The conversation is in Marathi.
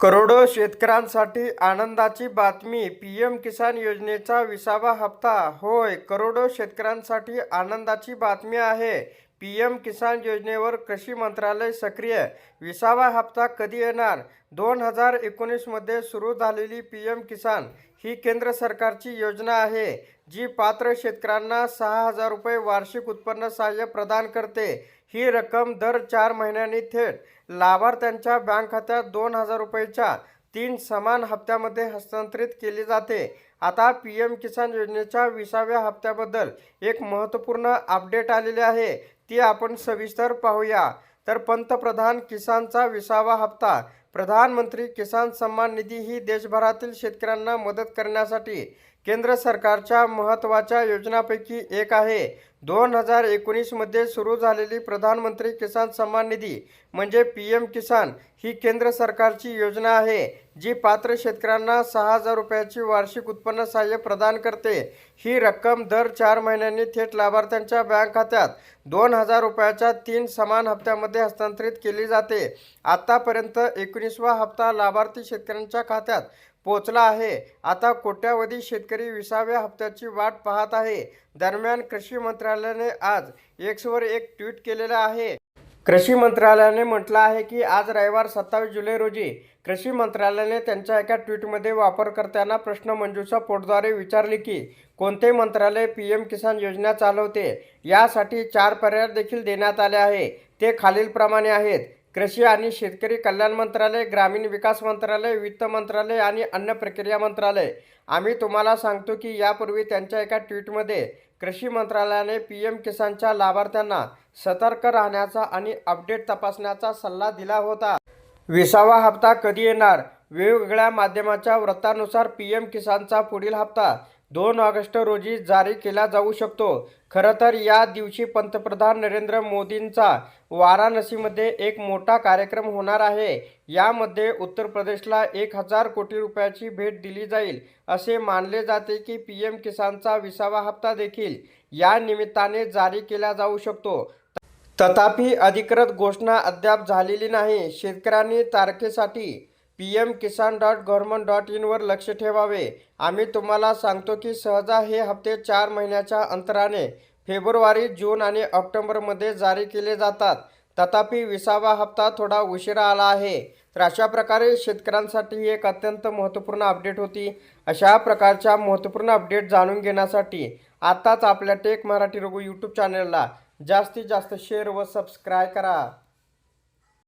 करोडो शेतकऱ्यांसाठी आनंदाची बातमी पी एम किसान योजनेचा विसावा हप्ता. होय करोडो शेतकऱ्यांसाठी आनंदाची बातमी आहे. पी एम किसान योजनेवर कृषी मंत्रालय सक्रिय. विसावा हप्ता कधी येणार? दोन हजार एकोणीसमध्ये सुरू झालेली पी एम किसान ही केंद्र सरकारची योजना आहे जी पात्र शेतकऱ्यांना सहा हजार रुपये वार्षिक उत्पन्न सहाय्य प्रदान करते. ही रक्कम दर चार महिन्यांनी थेट लाभार्थ्यांच्या बँक खात्यात दोन हजार रुपयेच्या तीन समान हप्त्यामध्ये हस्तांतरित केली जाते. आता पी एम किसान योजनेच्या विसाव्या हप्त्याबद्दल एक महत्त्वपूर्ण अपडेट आलेले आहे. ती आपण सविस्तर पाहूया. तर पंतप्रधान किसानचा विसावा हप्ता. प्रधानमंत्री किसान सन्मान निधी ही देशभरातील शेतकऱ्यांना मदत करण्यासाठी केंद्र सरकारच्या महत्त्वाच्या योजनांपैकी एक आहे. दोन हजार एकोणीसमध्ये सुरू झालेली प्रधानमंत्री किसान सन्मान निधी म्हणजे पी एम किसान ही केंद्र सरकारची योजना आहे जी पात्र शेतकऱ्यांना सहा हजार रुपयाची वार्षिक उत्पन्न सहाय्य प्रदान करते. ही रक्कम दर चार महिन्यांनी थेट लाभार्थ्यांच्या बँक खात्यात दोन हजार रुपयाच्या तीन समान हप्त्यामध्ये हस्तांतरित केली जाते. आत्तापर्यंत एकोणीसवा हप्ता लाभार्थी शेतकऱ्यांच्या खात्यात पोचला आहे. आता कोट्यावधी शेतकरी विसाव्या हप्त्याची वाट पाहत आहे. दरम्यान कृषी मंत्रालयाने आज एक्सवर एक ट्विट केलेलं आहे. कृषी मंत्रालयाने म्हटलं आहे की आज रविवार सत्तावीस जुलै रोजी कृषी मंत्रालयाने त्यांच्या एका ट्विटमध्ये वापरकर्त्यांना प्रश्न मंजूषा पोटद्वारे विचारले की कोणते मंत्रालय पी एम किसान योजना चालवते? यासाठी चार पर्याय देखील देण्यात आले आहे. ते खालीलप्रमाणे आहेत. कृषी आणि शेतकरी कल्याण मंत्रालय ग्रामीण विकास मंत्रालय वित्त मंत्रालय आणि अन्न प्रक्रिया मंत्रालय. आम्ही तुम्हाला सांगतो की यापूर्वी त्यांच्या एका ट्विटमध्ये कृषी मंत्रालयाने पी एम किसानच्या लाभार्थ्यांना सतर्क राहण्याचा आणि अपडेट तपासण्याचा सल्ला दिला होता. विसावा हप्ता कधी येणार? वेगवेगळ्या माध्यमाच्या वृत्तानुसार पी एम किसानचा पुढील हप्ता दोन ऑगस्ट रोजी जारी केला जाऊ शकतो. खरं तर या दिवशी पंतप्रधान नरेंद्र मोदींचा वाराणसीमध्ये एक मोठा कार्यक्रम होणार आहे. यामध्ये उत्तर प्रदेशला एक हजार कोटी रुपयाची भेट दिली जाईल असे मानले जाते की पी एम किसानचा विसावा हप्ता देखील या निमित्ताने जारी केला जाऊ शकतो. तथापि अधिकृत घोषणा अद्याप झालेली नाही. शेतकऱ्यांनी तारखेसाठी P M Kisan dot government dot इनवर लक्ष ठेवावे. आम्ही तुम्हाला सांगतो की सहजा हे हप्ते चार महिन्याच्या अंतराने फेब्रुवारी जून आणि ऑक्टोबरमध्ये जारी केले जातात. तथापि विसावा हप्ता थोडा उशिरा आला आहे. तर अशा प्रकारे शेतकऱ्यांसाठी ही एक अत्यंत महत्त्वपूर्ण अपडेट होती. अशा प्रकारच्या महत्त्वपूर्ण अपडेट जाणून घेण्यासाठी आत्ताच आपल्या टेक मराठी रघु यूट्यूब चॅनलला जास्तीत जास्त शेअर व सबस्क्राईब करा.